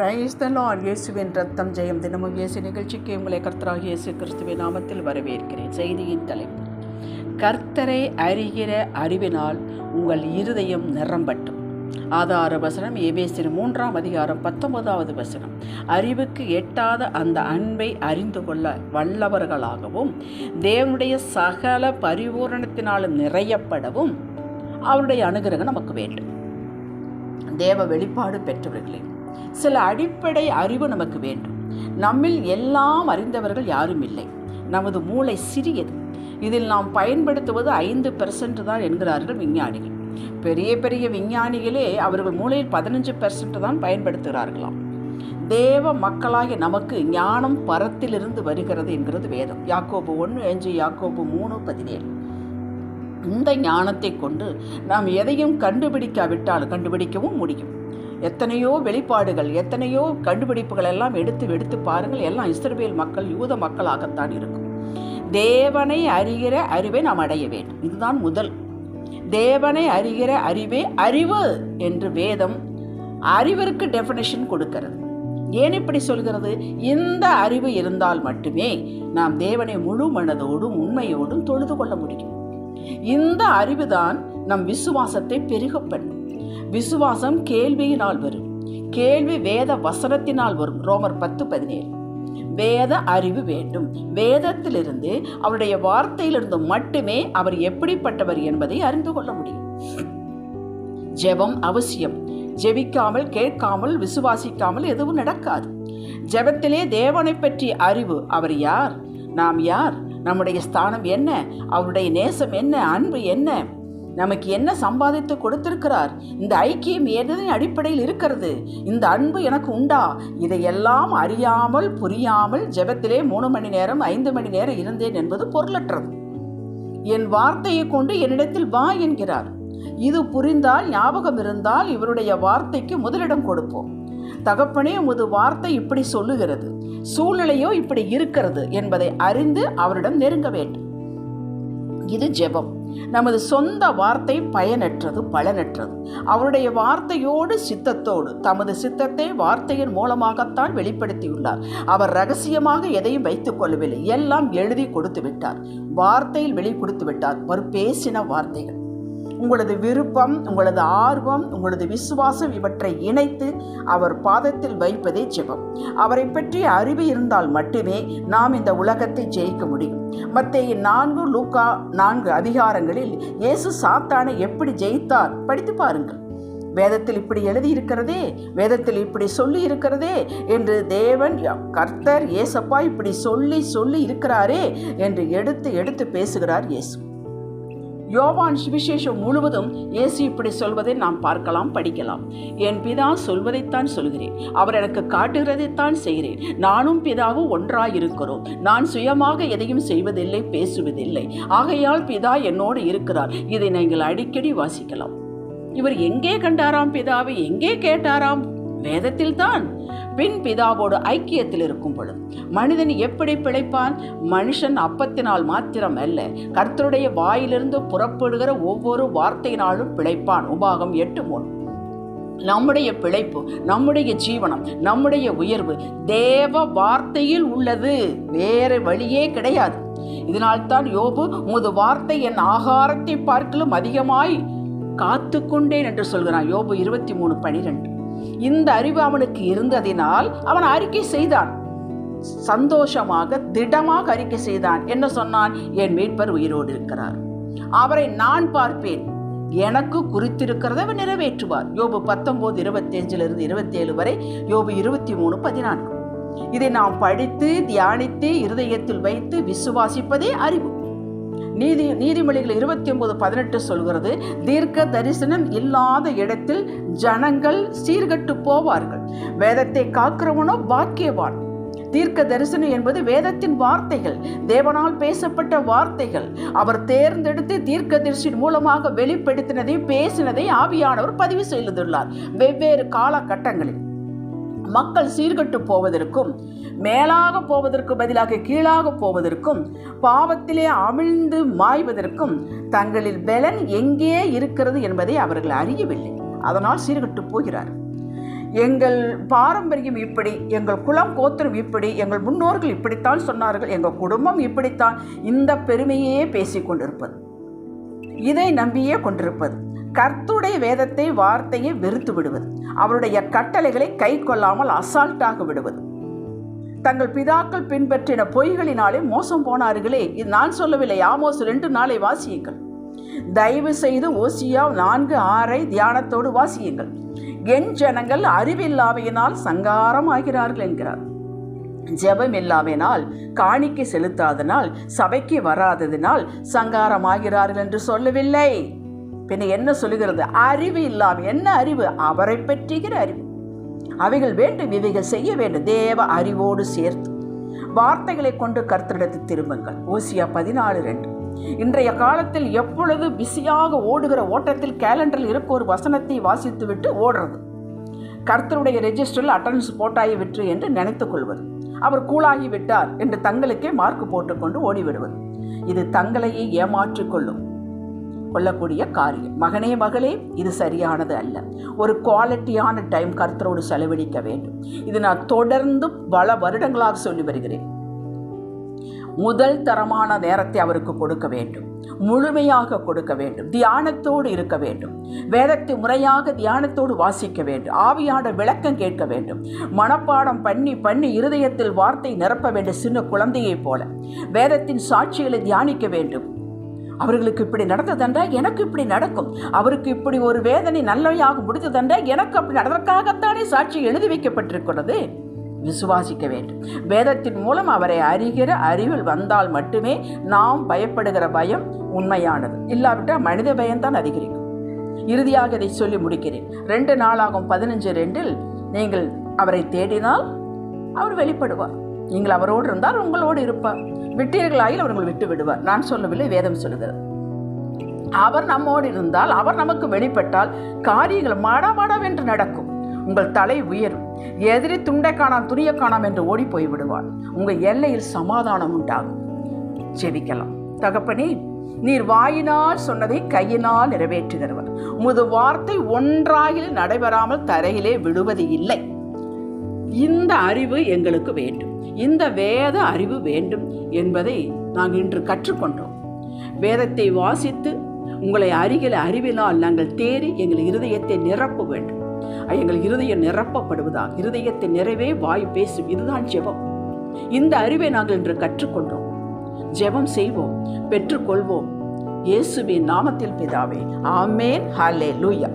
Praise the Lord இயேசுவின் ரத்தம் ஜெயம் தினமும் இயேசு நிகழ்ச்சிக்கு உங்களை கர்த்தராக இயேசு கிறிஸ்துவின் நாமத்தில் வரவேற்கிறேன். செய்தியின் தலைப்பு கர்த்தரை அறிகிற அறிவினால் உங்கள் இருதயம் நிரம்பட்டும். ஆதார வசனம் ஏபேசின் மூன்றாம் அதிகாரம் பத்தொன்பதாவது வசனம். அறிவுக்கு எட்டாத அந்த அன்பை அறிந்து கொள்ள வல்லவர்களாகவும் தேவனுடைய சகல பரிபூரணத்தினாலும் நிறையப்படவும் அவருடைய அனுகிரகம் நமக்கு வேண்டும். தேவ வெளிப்பாடு பெற்றவர்களே சில அடிப்படை அறிவு நமக்கு வேண்டும். நம்மில் எல்லாம் அறிந்தவர்கள் யாரும் இல்லை. நமது மூளை சிறியது. இதில் நாம் பயன்படுத்துவது ஐந்து பெர்சன்ட் தான் என்கிறார்கள் விஞ்ஞானிகள். பெரிய பெரிய விஞ்ஞானிகளே அவர்கள் மூளையில் பதினஞ்சு பெர்சன்ட் தான் பயன்படுத்துகிறார்களாம். தேவ மக்களாகிய நமக்கு ஞானம் பரத்திலிருந்து வருகிறது என்கிறது வேதம். யாக்கோபு ஒன்று அஞ்சு யாக்கோபு மூணு பதினேழு. இந்த ஞானத்தை கொண்டு நாம் எதையும் கண்டுபிடிக்காவிட்டால் கண்டுபிடிக்கவும் முடியும். எத்தனையோ வெளிப்பாடுகள் எத்தனையோ கண்டுபிடிப்புகள் எல்லாம் எடுத்து எடுத்து பாருங்கள் எல்லாம் இஸ்ரேல் மக்கள் யூத மக்களாகத்தான் இருக்கும். தேவனை அறிகிற அறிவை நாம் அடைய வேண்டும். இதுதான் முதல். தேவனை அறிகிற அறிவே அறிவு என்று வேதம் அறிவிற்கு டெஃபினேஷன் கொடுக்கிறது. ஏன் இப்படி சொல்கிறது? இந்த அறிவு இருந்தால் மட்டுமே நாம் தேவனை முழு மனதோடும் உண்மையோடும் தொழுது கொள்ள முடியும். இந்த அறிவுதான் நம் விசுவாசத்தை பெருக பண்ணும். விசுவாசம் கேள்வியினால் வரும். கேள்வி வேத வசனத்தினால் வரும். ரோமர் பத்து பதினேழு. வேத அறிவு வேண்டும். வேதத்திலிருந்து அவருடைய வார்த்தையிலிருந்து மட்டுமே அவர் எப்படிப்பட்டவர் என்பதை அறிந்து கொள்ள முடியும். ஜெபம் அவசியம். ஜெபிக்காமல் கேட்காமல் விசுவாசிக்காமல் எதுவும் நடக்காது. ஜெபத்திலே தேவனை பற்றிய அறிவு அவர் யார்? நாம் யார்? நம்முடைய ஸ்தானம் என்ன? அவருடைய நேசம் என்ன? அன்பு என்ன? நமக்கு என்ன சம்பாதித்து கொடுத்திருக்கிறார்? இந்த ஐக்கியம் எதனின் அடிப்படையில் இருக்கிறது? இந்த அன்பு எனக்கு உண்டா? இதையெல்லாம் அறியாமல் புரியாமல் ஜெபத்திலே மூணு மணி நேரம் ஐந்து மணி நேரம் இருந்தேன் என்பது பொருளற்றது. என் வார்த்தையை கொண்டு என்னிடத்தில் வா என்கிறார். இது புரிந்தால் ஞாபகம் இருந்தால் இவருடைய வார்த்தைக்கு முதலிடம் கொடுப்போம். தகப்பனே உமது வார்த்தை இப்படி சொல்லுகிறது. சூழ்நிலையோ இப்படி இருக்கிறது என்பதை அறிந்து அவரிடம் நெருங்க வேண்டும். இது ஜெபம். நமது சொந்த வார்த்தை பயனற்றது பலனற்றது. அவருடைய வார்த்தையோடு சித்தத்தோடு தமது சித்தத்தை வார்த்தையின் மூலமாகத்தான் வெளிப்படுத்தியுள்ளார். அவர் ரகசியமாக எதையும் வைத்துக் கொள்ளவில்லை. எல்லாம் எழுதி கொடுத்து விட்டார். வார்த்தையில் வெளி கொடுத்து விட்டார். ஒரு பேசின வார்த்தைகள். உங்களது விருப்பம் உங்களது ஆர்வம் உங்களது விசுவாசம் இவற்றை இணைத்து அவர் பாதத்தில் வைப்பதே ஜெபம். அவரை பற்றிய அறிவு இருந்தால் மட்டுமே நாம் இந்த உலகத்தை ஜெயிக்க முடியும். மத்திய நான்கு லூக்கா நான்கு அதிகாரங்களில் இயேசு சாத்தானை எப்படி ஜெயித்தார் படித்து பாருங்கள். வேதத்தில் இப்படி எழுதியிருக்கிறதே வேதத்தில் இப்படி சொல்லி இருக்கிறதே என்று தேவன் கர்த்தர் ஏசப்பா இப்படி சொல்லி சொல்லி இருக்கிறாரே என்று எடுத்து எடுத்து பேசுகிறார் இயேசு. யோவான் சுவிசேஷம் முழுவதும் இயேசு இப்படி சொல்வதை நாம் பார்க்கலாம் படிக்கலாம். என் பிதா சொல்வதைத்தான் சொல்கிறேன். அவர் எனக்கு காட்டுகிறதைத்தான் செய்கிறேன். நானும் பிதாவும் ஒன்றாயிருக்கிறோம். நான் சுயமாக எதையும் செய்வதில்லை பேசுவதில்லை. ஆகையால் பிதா என்னோடு இருக்கிறார். இதை நீங்கள் அடிக்கடி வாசிக்கலாம். இவர் எங்கே கண்டாராம் பிதாவை? எங்கே கேட்டாராம்? வேதத்தில் தான் பின் பிதாவோடு ஐக்கியத்தில் இருக்கும் பொழுது மனிதன் எப்படி பிழைப்பான்? மனுஷன் அப்பத்தினால் மாத்திரம் அல்ல கர்த்தருடைய வாயிலிருந்து புறப்படுகிற ஒவ்வொரு வார்த்தையினாலும் பிழைப்பான். உபாகம் எட்டு மூணு. நம்முடைய பிழைப்பு நம்முடைய ஜீவனம் நம்முடைய உயர்வு தேவ வார்த்தையில் உள்ளது. வேறு வழியே கிடையாது. இதனால்தான் யோபு உமது வார்த்தை என் ஆகாரத்தை பார்க்கலும் அதிகமாய் காத்து கொண்டேன் என்று சொல்கிறான். யோபு இருபத்தி மூணு பனிரெண்டு. இந்த அறிவு அவனுக்கு இருந்ததினால் அவன் அறிக்கை செய்தான். சந்தோஷமாக திடமாக அறிக்கை செய்தான். என்ன சொன்னான்? என் மீட்பர் உயிரோடு இருக்கிறார். அவரை நான் பார்ப்பேன். எனக்கு குறித்திருக்கிறத அவர் நிறைவேற்றுவார். யோபு பத்தொன்பது இருபத்தி அஞ்சிலிருந்து இருபத்தி ஏழு வரை யோபு இருபத்தி மூணு பதினான்கு. இதை நாம் படித்து தியானித்து இருதயத்தில் வைத்து விசுவாசிப்பதே அறிவு. நீதி நீதிமொழிகள் இருபத்தி ஒன்பது பதினெட்டு சொல்கிறது தீர்க்க தரிசனம் இல்லாத இடத்தில் ஜனங்கள் சீர்கட்டு போவார்கள். வேதத்தை காக்கிறவனோ பாக்கியவான். தீர்க்க தரிசனம் என்பது வேதத்தின் வார்த்தைகள் தேவனால் பேசப்பட்ட வார்த்தைகள். அவர் தேர்ந்தெடுத்து தீர்க்க தரிசின் மூலமாக வெளிப்படுத்தினதை பேசினதை ஆவியானவர் பதிவு செய்துள்ளார். வெவ்வேறு காலகட்டங்களில். மக்கள் சீர்கட்டு போவதற்கும் மேலாக போவதற்கு பதிலாக கீழாக போவதற்கும் பாவத்திலே அமிழ்ந்து மாய்வதற்கும் தங்களில் பலன் எங்கே இருக்கிறது என்பதை அவர்கள் அறியவில்லை. அதனால் சீர்கட்டு போகிறார். எங்கள் பாரம்பரியம் இப்படி எங்கள் குலம் கோத்திரம் இப்படி எங்கள் முன்னோர்கள் இப்படித்தான் சொன்னார்கள் எங்கள் குடும்பம் இப்படித்தான் இந்த பெருமையே பேசிக்கொண்டிருப்பது இதை நம்பியே கொண்டிருப்பது. கர்த்துடைய வேதத்தை வார்த்தையை வெறுத்து விடுவது. அவருடைய கட்டளைகளை கை கொள்ளாமல் அசால்ட்டாக விடுவது. தங்கள் பிதாக்கள் பின்பற்றின பொய்களினாலே மோசம் போனார்களே. இது நான் சொல்லவில்லை. ஆமோஸ் ரெண்டு நாளை வாசியுங்கள். தயவு செய்து ஓசியா நான்கு ஆறை தியானத்தோடு வாசியுங்கள். என் ஜனங்கள் அறிவில்லாமையினால் சங்காரம் ஆகிறார்கள் என்கிறார். ஜெபம் இல்லாமையினால் காணிக்கை செலுத்தாதனால் சபைக்கு வராததினால் சங்காரமாகிறார்கள் என்று சொல்லவில்லை. பின்ன என்ன சொல்லுகிறது? அறிவு இல்லாமல் என்ன அறிவு? அவரை பற்றிகிற அறிவு. அவைகள் வேண்டும் இவைகள் செய்ய வேண்டும். தேவ அறிவோடு சேர்த்து. வார்த்தைகளை கொண்டு கர்த்தரிடத்து திரும்புங்கள். ஓசியா பதினாலு ரெண்டு. இன்றைய காலத்தில் எப்பொழுது பிஸியாக ஓடுகிற ஓட்டத்தில் கேலண்டரில் இருக்க ஒரு வசனத்தை வாசித்து விட்டு ஓடுறது? கர்த்தருடைய ரெஜிஸ்டரில் அட்டண்டன்ஸ் போட்டாயி விட்டு என்று நினைத்துக் கொள்வது. அவர் கூலாகி விட்டார் என்று தங்களுக்கே மார்க் போட்டுக்கொண்டு ஓடிவிடுவது. இது தங்களையே ஏமாற்றிக்கொள்ளும் கொள்ளக்கூடிய காரியம். மகனே மகளே இது சரியானது அல்ல. ஒரு குவாலிட்டியான டைம் கருத்தரோடு செலவழிக்க வேண்டும். இது நான் தொடர்ந்து பல வருடங்களாக சொல்லி வருகிறேன். முதல் தரமான நேரத்தை அவருக்கு கொடுக்க வேண்டும். முழுமையாக கொடுக்க வேண்டும். தியானத்தோடு இருக்க வேண்டும். வேதத்தை முறையாக தியானத்தோடு வாசிக்க வேண்டும். ஆவியான விளக்கம் கேட்க வேண்டும். மனப்பாடம் பண்ணி பண்ணி இருதயத்தில் வார்த்தை நிரப்ப வேண்டும் சின்ன குழந்தையைப் போல வேதத்தின் சாட்சிகளை தியானிக்க வேண்டும். அவர்களுக்கு இப்படி நடந்ததென்றால் எனக்கு இப்படி நடக்கும். அவருக்கு இப்படி ஒரு வேதனை நல்லவையாக முடிந்ததென்றால் எனக்கு அப்படி நடந்ததற்காகத்தானே சாட்சி எழுதி வைக்கப்பட்டிருக்கிறது. விசுவாசிக்க வேண்டும். வேதத்தின் மூலம் அவரை அறிகிற அறிவில் வந்தால் மட்டுமே நாம் பயப்படுகிற பயம் உண்மையானது. இல்லாவிட்டால் மனித பயம்தான் அதிகரிக்கும். இறுதியாக இதை சொல்லி முடிக்கிறேன். ரெண்டு நாளாகும் பதினஞ்சு ரெண்டில் நீங்கள் அவரை தேடினால் அவர் வெளிப்படுவார். நீங்கள் அவரோடு இருந்தால் உங்களோடு இருப்பார். விட்டீர்களாயில் அவர் உங்களை விட்டு விடுவார். நான் சொல்லவில்லை வேதம் சொல்லுகிறது. அவர் நம்மோடு இருந்தால் அவர் நமக்கு வெளிப்பட்டால் காரியங்கள் மாடாமாடாவென்று நடக்கும். உங்கள் தலை உயரும். எதிரி துண்டை காணாம் துணியை காணாம் என்று ஓடி போய் விடுவார். உங்கள் எல்லையில் சமாதானம் உண்டாகும். ஜெபிக்கலாம். தகப்பனே நீர் வாயினால் சொன்னதை கையினால் நிறைவேற்றுகிறவர். உமது வார்த்தை ஒன்றாகில் நடைபெறாமல் தரையிலே விடுவது இல்லை. இந்த அறிவு எங்களுக்கு வேண்டும். இந்த வேத அறிவு வேண்டும் என்பதை நாங்கள் இன்று கற்றுக்கொண்டோம். வேதத்தை வாசித்து உங்களை அருகில் அறிவினால் நாங்கள் தேறி எங்கள் இருதயத்தை நிரப்ப வேண்டும். எங்கள் இருதயம் நிரப்பப்படுவதாக இருதயத்தை நிறைவே வாய் பேசும் இதுதான் ஜெபம். இந்த அறிவை நாங்கள் இன்று கற்றுக்கொண்டோம். ஜெபம் செய்வோம் பெற்றுக்கொள்வோம். இயேசுவின் நாமத்தில் பிதாவே ஆமேன். லூயா